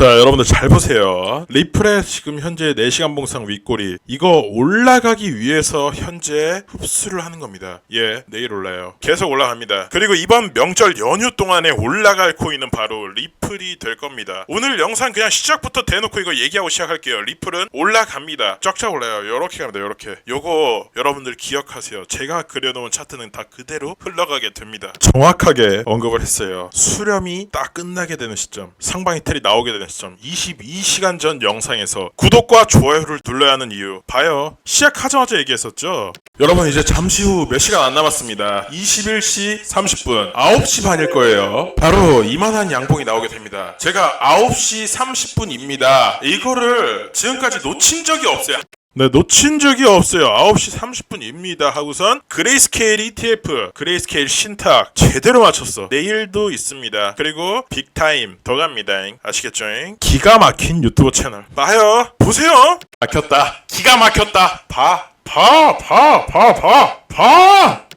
자, 여러분들 잘 보세요. 리플의 지금 현재 4시간 봉상 윗꼬리. 이거 올라가기 위해서 현재 흡수를 하는 겁니다. 예, 내일 올라요. 계속 올라갑니다. 그리고 이번 명절 연휴 동안에 올라갈 코인은 바로 리 플이 될 겁니다. 오늘 영상 그냥 시작부터 대놓고 이거 얘기하고 시작할게요. 리플은 올라갑니다. 쫙쫙 올라요. 요렇게 갑니다. 요렇게. 요거 여러분들 기억하세요. 제가 그려놓은 차트는 다 그대로 흘러가게 됩니다. 정확하게 언급을 했어요. 수렴이 딱 끝나게 되는 시점, 상방이 텔이 나오게 되는 시점, 22시간 전 영상에서 구독과 좋아요를 눌러야 하는 이유. 봐요. 시작하자마자 얘기했었죠. 여러분 이제 잠시 후 몇 시간 안 남았습니다. 21시 30분, 9시 반일 거예요. 바로 이만한 양봉이 나오게 됩니다. 제가 9시 30분입니다. 이거를 지금까지 놓친 적이 없어요. 네, 놓친 적이 없어요. 9시 30분입니다. 하고선 그레이스케일 ETF, 그레이스케일 신탁 제대로 맞췄어. 내일도 있습니다. 그리고 빅타임 더 갑니다. 아시겠죠? 기가 막힌 유튜브 채널. 봐요. 보세요. 막혔다. 기가 막혔다. 봐. 봐. 봐. 봐. 봐. 봐.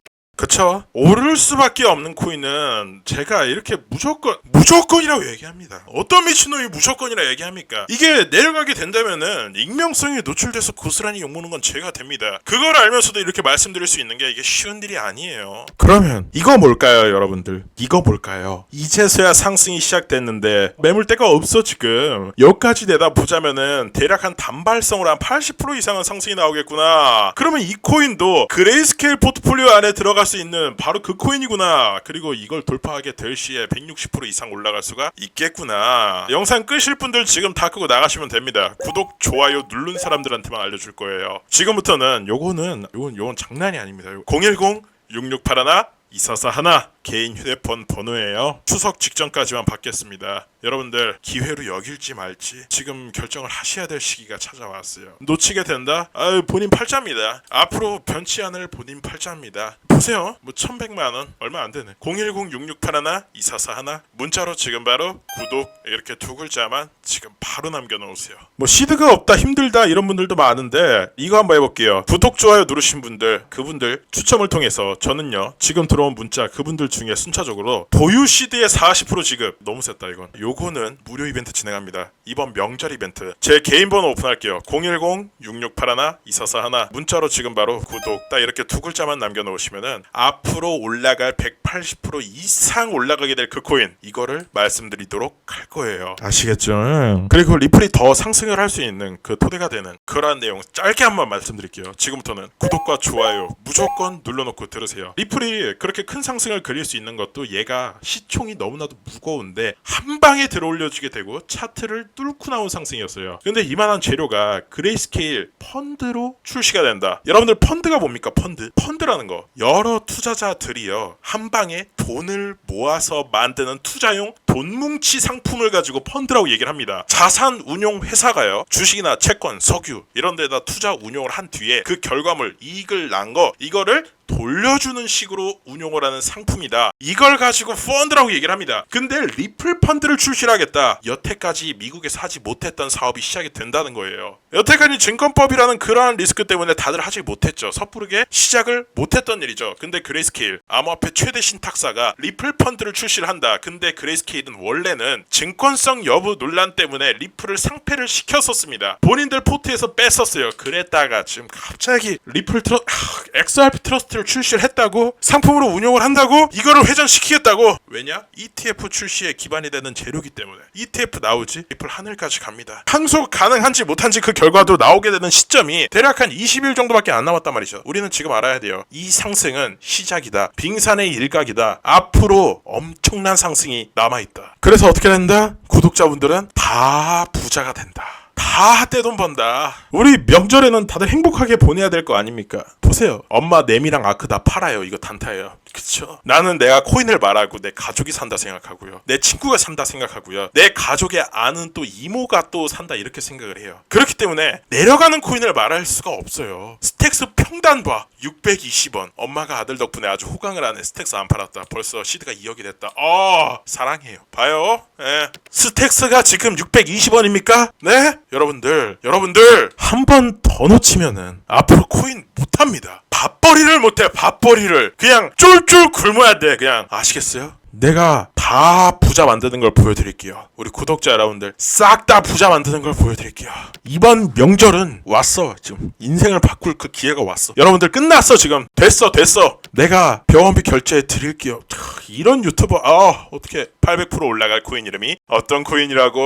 그쵸? 오를 수밖에 없는 코인은 제가 이렇게 무조건 무조건이라고 얘기합니다. 어떤 미친놈이 무조건이라 얘기합니까? 이게 내려가게 된다면은 익명성에 노출돼서 고스란히 욕먹는 건 제가 됩니다. 그걸 알면서도 이렇게 말씀드릴 수 있는 게 이게 쉬운 일이 아니에요. 그러면 이거 뭘까요, 여러분들? 이거 뭘까요? 이제서야 상승이 시작됐는데 매물대가 없어 지금. 여기까지 내다 보자면은 대략 한 단발성으로 한 80% 이상은 상승이 나오겠구나. 그러면 이 코인도 그레이스케일 포트폴리오 안에 들어갈 수 있는 바로 그 코인이구나. 그리고 이걸 돌파하게 될 시에 160% 이상 올라갈 수가 있겠구나. 영상 끄실 분들 지금 다 끄고 나가시면 됩니다. 구독, 좋아요 누른 사람들한테만 알려줄 거예요. 지금부터는 요거는 요건 요건 장난이 아닙니다. 010 6681 244 하나 개인 휴대폰 번호예요. 추석 직전까지만 받겠습니다. 여러분들 기회로 여길지 말지 지금 결정을 하셔야 될 시기가 찾아왔어요. 놓치게 된다? 아유 본인 팔자입니다. 앞으로 변치 않을 본인 팔자입니다. 보세요. 뭐 1100만 원 얼마 안 되네. 010-6681-2441 문자로 지금 바로 구독 이렇게 두 글자만 지금 바로 남겨 놓으세요. 뭐 시드가 없다 힘들다 이런 분들도 많은데 이거 한번 해 볼게요. 구독 좋아요 누르신 분들 그분들 추첨을 통해서 저는요 지금 들어온 문자 그분들 중에 순차적으로 보유 시드의 40% 지급 너무 셌다 이건. 요거는 무료 이벤트 진행합니다. 이번 명절 이벤트 제 개인 번호 오픈할게요. 010-6681-2441 문자로 지금 바로 구독 딱 이렇게 두 글자만 남겨 놓으시면은 앞으로 올라갈 180% 이상 올라가게 될 그 코인 이거를 말씀드리도록 할 거예요. 아시겠죠? 그리고 리플이 더 상승을 할 수 있는 그 토대가 되는 그러한 내용 짧게 한번 말씀드릴게요. 지금부터는 구독과 좋아요 무조건 눌러놓고 들으세요. 리플이 그렇게 큰 상승을 그릴 수 있는 것도 얘가 시총이 너무나도 무거운데 한 방에 들어올려주게 되고 차트를 뚫고 나온 상승이었어요. 근데 이만한 재료가 그레이스케일 펀드로 출시가 된다. 여러분들 펀드가 뭡니까? 펀드. 펀드라는 거 여러 투자자들이요 한 방에 돈을 모아서 만드는 투자용 돈뭉치 상품을 가지고 펀드라고 얘기를 합니다. 자산 운용 회사가요 주식이나 채권, 석유 이런 데다 투자 운용을 한 뒤에 그 결과물 이익을 난 거 이거를 돌려주는 식으로 운용을 하는 상품이다. 이걸 가지고 펀드라고 얘기를 합니다. 근데 리플 펀드를 출시하겠다. 여태까지 미국에서 하지 못했던 사업이 시작이 된다는 거예요. 여태까지 증권법이라는 그러한 리스크 때문에 다들 하지 못했죠. 섣부르게 시작을 못했던 일이죠. 근데 그레이스케일 암호화폐 최대 신탁사가 리플 펀드를 출시를 한다. 근데 그레이스케일은 원래는 증권성 여부 논란 때문에 리플을 상패를 시켰었습니다. 본인들 포트에서 뺐었어요. 그랬다가 지금 갑자기 리플 트러 하, XRP 트러스트를 출시를 했다고 상품으로 운용을 한다고 이거를 회전시키겠다고 왜냐? ETF 출시에 기반이 되는 재료기 때문에 ETF 나오지 리플 하늘까지 갑니다. 항소 가능한지 못한지 그 결과도 나오게 되는 시점이 대략 한 20일 정도밖에 안 남았단 말이죠. 우리는 지금 알아야 돼요. 이 상승은 시작이다. 빙산의 일각이다. 앞으로 엄청난 상승이 남아있다. 그래서 어떻게 된다? 구독자분들은 다 부자가 된다. 다 떼돈 번다. 우리 명절에는 다들 행복하게 보내야 될 거 아닙니까? 보세요. 엄마 내미랑 아크 다 팔아요. 이거 단타예요. 그쵸? 나는 내가 코인을 말하고 내 가족이 산다 생각하고요. 내 친구가 산다 생각하고요. 내 가족의 아는 또 이모가 또 산다 이렇게 생각을 해요. 그렇기 때문에 내려가는 코인을 말할 수가 없어요. 스택스 평단 봐. 620원. 엄마가 아들 덕분에 아주 호강을 하네. 스택스 안 팔았다. 벌써 시드가 2억이 됐다. 어, 사랑해요. 봐요. 예. 스택스가 지금 620원입니까? 네? 여러분들, 여러분들 한 번 더 놓치면은 앞으로 코인 못 합니다. 밥벌이를 못해 밥벌이를 그냥 쫄쫄 굶어야 돼 그냥 아시겠어요? 내가 다 부자 만드는 걸 보여드릴게요. 우리 구독자 여러분들 싹 다 부자 만드는 걸 보여드릴게요. 이번 명절은 왔어. 지금 인생을 바꿀 그 기회가 왔어. 여러분들 끝났어 지금. 됐어 됐어. 내가 병원비 결제해 드릴게요. 크, 이런 유튜버 아 어떻게 800% 올라갈 코인 이름이 어떤 코인이라고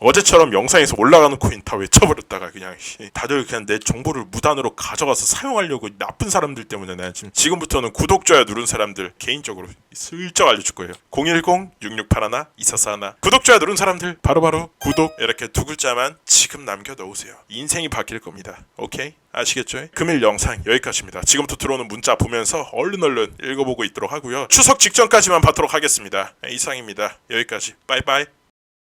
어제처럼 영상에서 올라가는 코인 다 외쳐버렸다가 그냥 씨, 다들 그냥 내 정보를 무단으로 가져가서 사용하려고 나쁜 사람들 때문에 내가 지금 지금부터는 구독 좋아요 누른 사람들 개인적으로 슬쩍 알려 줄 거예요 010-6681-2441 구독 좋아요 누른 사람들 바로 바로 구독 이렇게 두 글자만 지금 남겨 놓으세요 인생이 바뀔 겁니다 오케이 아시겠죠? 금일 영상 여기까지입니다. 지금부터 들어오는 문자 보면서 얼른 얼른 읽어보고 있도록 하고요. 추석 직전까지만 받도록 하겠습니다. 이상입니다. 여기까지. 빠이빠이.